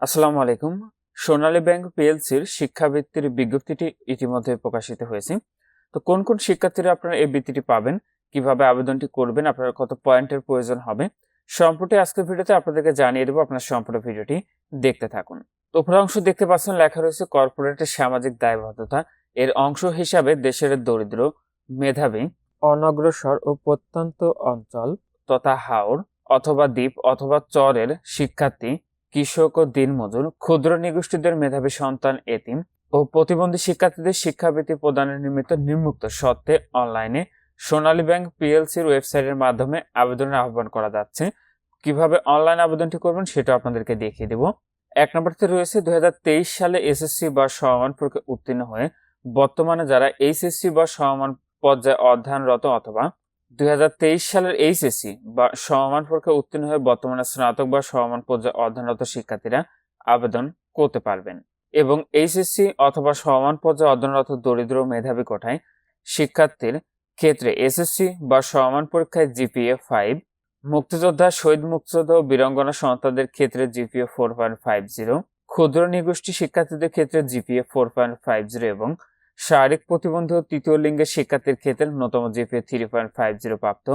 আসসালামু আলাইকুম। সোনালী ব্যাংক পিএলসির শিক্ষাবৃত্তির বিজ্ঞপ্তিটি ইতিমধ্যে প্রকাশিত হয়েছে। তো কোন কোন শিক্ষার্থীরা আপনারা এই বৃত্তিটি পাবেন, কীভাবে আবেদনটি করবেন আপনার কত পয়েন্টের প্রয়োজন হবে সম্প্রতি আজকের ভিডিওতে আপনাদেরকে জানিয়ে দেবো আপনার সম্পূর্ণ ভিডিওটি দেখতে থাকুন। তো উপর অংশ দেখতে পাচ্ছেন লেখা রয়েছে কর্পোরেটের সামাজিক দায়বদ্ধতা এর অংশ হিসাবে দেশের দরিদ্র, মেধাবী, অনগ্রসর ও প্রত্যন্ত অঞ্চল তথা হাওর অথবা দ্বীপ অথবা চরের শিক্ষার্থী কৃষক ও দিনমজুর, ক্ষুদ্র নিগোষ্ঠীদের মেধাবী সন্তান, এতিম ও প্রতিবন্ধী শিক্ষার্থীদের শিক্ষাবৃত্তি প্রদানের নিমিত্ত নিম্মুক্ত সত্ত্বে অনলাইনে সোনালী ব্যাংক পিএলসির ওয়েবসাইটের মাধ্যমে আবেদনের আহ্বান করা যাচ্ছে। কীভাবে অনলাইন আবেদনটি করবেন সেটা আপনাদেরকে দেখিয়ে দেব। এক নম্বরতে রয়েছে, দুই হাজার তেইশ সালে এসএসসি বা সমমান পরীক্ষা উত্তীর্ণ হয়ে বর্তমানে যারা এইচএসসি বা সমমান পর্যায়ে অধ্যয়নরত অথবা দুই হাজার তেইশ সালের এইচএসসি বা সমমান পরীক্ষা উত্তীর্ণ হয়ে বর্তমানে স্নাতক বা সমমান পর্যায়ে অধ্যয়নরত শিক্ষার্থীরা আবেদন করতে পারবেন। এবং এইচএসসি অথবা সমমান পর্যায়ে অধ্যয়নরত দরিদ্র মেধাবী কোঠায় শিক্ষার্থীর ক্ষেত্রে এসএসসি বা সমমান পরীক্ষায় জিপিএ ফাইভ, মুক্তিযোদ্ধা, শহীদ মুক্তিযোদ্ধা ও বীরাঙ্গনা সন্তানদের ক্ষেত্রে GPA four point five zero, ক্ষুদ্র নিগোষ্ঠী শিক্ষার্থীদের ক্ষেত্রে GPA four point five zero এবং শারীরিক প্রতিবন্ধী তৃতীয় লিঙ্গের শিক্ষার্থীর ক্ষেত্রে ন্যূনতম GPA three point five zero প্রাপ্ত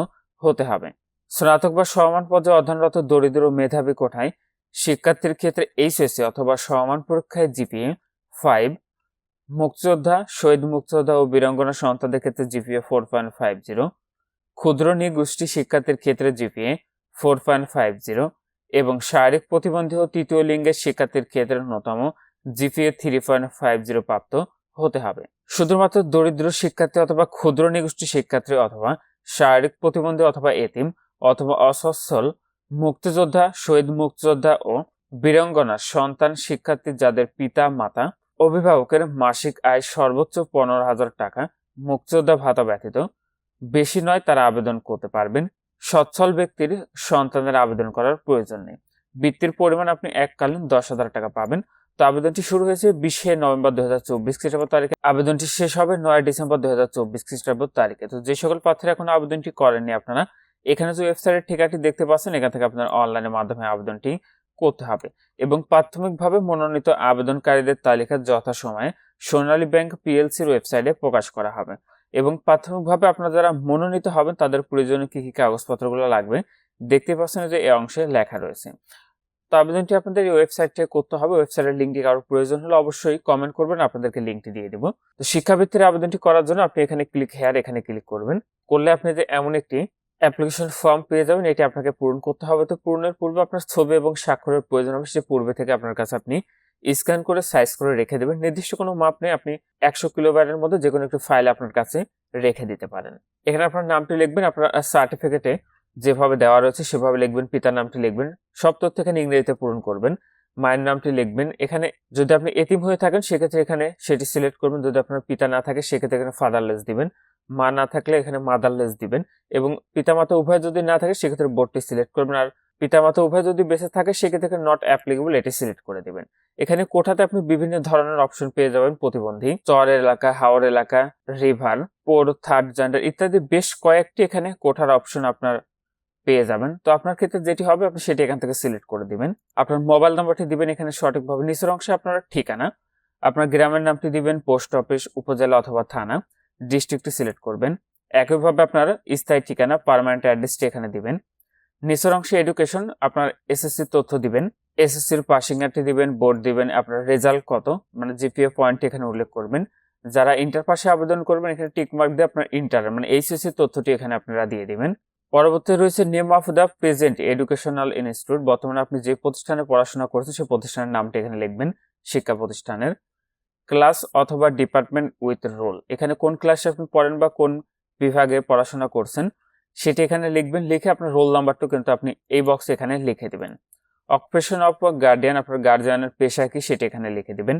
হতে হবে। স্নাতক বা সমান পর্যায়ে অধ্যয়নরত দরিদ্র মেধাবী কোঠায় শিক্ষার্থীর ক্ষেত্রে এইচএসসি অথবা সমান পরীক্ষায় জিপিএ ফাইভ মুক্তিযোদ্ধা, শহীদ মুক্তিযোদ্ধা ও বীরাঙ্গনা সন্তানদের ক্ষেত্রে GPA four point five zero ক্ষুদ্র নিগোষ্ঠী শিক্ষার্থীর ক্ষেত্রে GPA four point five zero এবং শারীরিক প্রতিবন্ধী ও তৃতীয় লিঙ্গের শিক্ষার্থীর ক্ষেত্রে ন্যূনতম GPA three point five zero প্রাপ্ত হতে হবে। শুধুমাত্র দরিদ্র শিক্ষার্থী অথবা ক্ষুদ্র নিগোষ্ঠী শিক্ষার্থী অথবা শারীরিক প্রতিবন্ধী অথবা এতিম অথবা অসচ্ছল মুক্তিযোদ্ধা, শহীদ মুক্তিযোদ্ধা ও বীরাঙ্গনা সন্তান শিক্ষার্থী যাদের পিতা, মাতা, অভিভাবকের মাসিক আয় সর্বোচ্চ পনেরো হাজার টাকা, মুক্তিযোদ্ধা ভাতা ব্যতীত বেশি নয় তারা আবেদন করতে পারবেন। সচ্ছল ব্যক্তির সন্তানের আবেদন করার প্রয়োজন নেই। বৃত্তির পরিমাণ আপনি এককালীন দশ হাজার টাকা পাবেন। তো আবেদনটি শুরু হয়েছে বিশে নভেম্বর দু হাজার চব্বিশ খ্রিস্টাব্দ তারিখে। আবেদনটি শেষ হবে নয় ডিসেম্বর দু হাজার চব্বিশ খ্রিস্টাব্দ তারিখে। তো যে সকল প্রার্থীরা এখন আবেদনটি করেননি আপনারা, এখানে যে ওয়েবসাইটের ঠিকাটি দেখতে পাচ্ছেন, এখান থেকে আপনার অনলাইনের মাধ্যমে আবেদনটি করতে হবে। এবং প্রাথমিকভাবে মনোনীত আবেদনকারীদের তালিকা যথাসময়ে সোনালী ব্যাংক পিএলসির ওয়েবসাইটে প্রকাশ করা হবে। এবং প্রাথমিকভাবে আপনারা যারা মনোনীত হবেন, তাদের প্রয়োজনীয় কি কি কাগজপত্রগুলো লাগবে, দেখতে পাচ্ছেন যে এই অংশে লেখা রয়েছে। আবেদনটি আপনাদের এই ওয়েবসাইটে করতে হবে। ওয়েবসাইটের লিঙ্কটি কারোর প্রয়োজন হলে অবশ্যই কমেন্ট করবেন, আপনাদেরকে লিঙ্কটি দিয়ে দেবো। তো শিক্ষাবৃত্তির আবেদনটি করার জন্য আপনি এখানে ক্লিক হেয়ার এখানে ক্লিক করবেন। করলে আপনি যে এমন একটি অ্যাপ্লিকেশন ফর্ম পেয়ে যাবেন, এটি আপনাকে পূরণ করতে হবে। তো পূরণের পূর্বে আপনার ছবি এবং স্বাক্ষরের প্রয়োজন হবে, সে পূর্বে থেকে আপনার কাছে আপনি স্ক্যান করে সাইজ করে রেখে দেবেন। নির্দিষ্ট কোনো মাপ নেই, আপনি একশো কিলোবাইটের মধ্যে যে কোনো একটি ফাইল আপনার কাছে রেখে দিতে পারেন। এখানে আপনার নামটি লিখবেন, আপনার সার্টিফিকেটে যেভাবে দেওয়া রয়েছে সেভাবে লিখবেন, পিতার নামটি লিখবেন, সব তথ্য এখানে ইংরেজিতে পূরণ করবেন, মায়ের নামটি লিখবেন। এখানে যদি আপনি এতিম হয়ে থাকেন, সেক্ষেত্রে এখানে সেটি সিলেক্ট করবেন। যদি আপনার পিতা না থাকে, সেক্ষেত্রে এখানে ফাদারলেস দিবেন। মা না থাকলে এখানে মাদারলেস দিবেন এবং পিতামাতা উভয় যদি না থাকে, সেক্ষেত্রে বোর্ডটি সিলেক্ট করবেন আর পিতামাতা উভয় যদি বেঁচে থাকে, সেক্ষেত্রে নট অ্যাপ্লিকেবল এটি সিলেক্ট করে দেবেন। এখানে কোঠাতে আপনি বিভিন্ন ধরনের অপশন পেয়ে যাবেন, প্রতিবন্ধী, চর এলাকা, হাওর এলাকা রিভার পোর থার্ড জেন্ডার ইত্যাদি। বেশ কয়েকটি এখানে কোঠার অপশন আপনার পেয়ে যাবেন। তো আপনার ক্ষেত্রে যেটি হবে, আপনি সেটি এখান থেকে সিলেক্ট করে দিবেন। আপনার মোবাইল নাম্বারটি দিবেন এখানে সঠিকভাবে। নিচের অংশে আপনার ঠিকানা, আপনার গ্রামের নামটি দিবেন পোস্ট অফিস উপজেলা অথবা থানা ডিস্ট্রিক্টটি সিলেক্ট করবেন। একইভাবে আপনার স্থায়ী ঠিকানা পারমানেন্ট অ্যাড্রেসটি এখানে দিবেন। নিচের অংশে এডুকেশন আপনার এসএসসি তথ্য দিবেন। এসএসসির পাসিং ইয়ারটি দিবেন বোর্ড দিবেন, আপনার রেজাল্ট কত মানে জিপিএ পয়েন্ট এখানে উল্লেখ করবেন। যারা ইন্টার পাশে আবেদন করবেন, এখানে টিকমার্ক দিয়ে আপনার ইন্টার মানে এইচএসসি তথ্যটি এখানে আপনারা দিয়ে দিবেন। পরবর্তী রয়েছে name of the present educational institute বর্তমানে আপনি যে প্রতিষ্ঠানে পড়াশোনা করছেন, সেই প্রতিষ্ঠানের নামটা এখানে লিখবেন, শিক্ষা প্রতিষ্ঠানের ক্লাস অথবা ডিপার্টমেন্ট উইথ রোল এখানে কোন ক্লাসে আপনি পড়েন বা কোন বিভাগে পড়াশোনা করছেন, সেটি এখানে লিখবেন। লিখে আপনার রোল নাম্বারটা কিন্তু আপনি এই বক্সে এখানে লিখে দিবেন। অকুপেশন অফ গার্ডিয়ান আপনার গার্জিয়ানের পেশা কি সেটি এখানে লিখে দিবেন।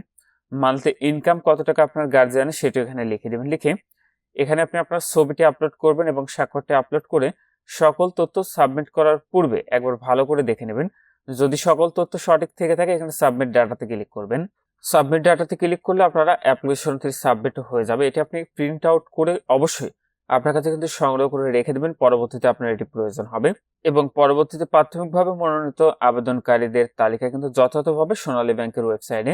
মান্থলি ইনকাম কত টাকা আপনার গার্জিয়ানের সেটি এখানে লিখে দিবেন। লিখে এখানে আপনি আপনার ছবিটি আপলোড করবেন এবং স্বাক্ষরটি আপলোড করে সকল তথ্য সাবমিট করার পূর্বে একবার ভালো করে দেখে নেবেন। যদি সকল তথ্য সঠিক থেকে থাকে, এখানে সাবমিট ডাটাতে ক্লিক করবেন। সাবমিট ডাটাতে ক্লিক করলে আপনারা অ্যাপ্লিকেশনটি সাবমিট হয়ে যাবে। এটি আপনি প্রিন্ট আউট করে অবশ্যই আপনার কাছে কিন্তু সংগ্রহ করে রেখে দেবেন। পরবর্তীতে আপনার এটি প্রয়োজন হবে। এবং পরবর্তীতে প্রাথমিকভাবে মনোনীত আবেদনকারীদের তালিকা কিন্তু যথাযথভাবে সোনালী ব্যাংকের ওয়েবসাইটে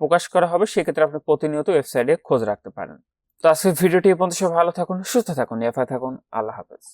প্রকাশ করা হবে। সেক্ষেত্রে আপনি প্রতিনিয়ত ওয়েবসাইটে খোঁজ রাখতে পারেন। তো আজকের ভিডিওটি এই পর্যন্ত। সব ভালো থাকুন, সুস্থ থাকুন এফআই থাকুন। আল্লাহ হাফেজ।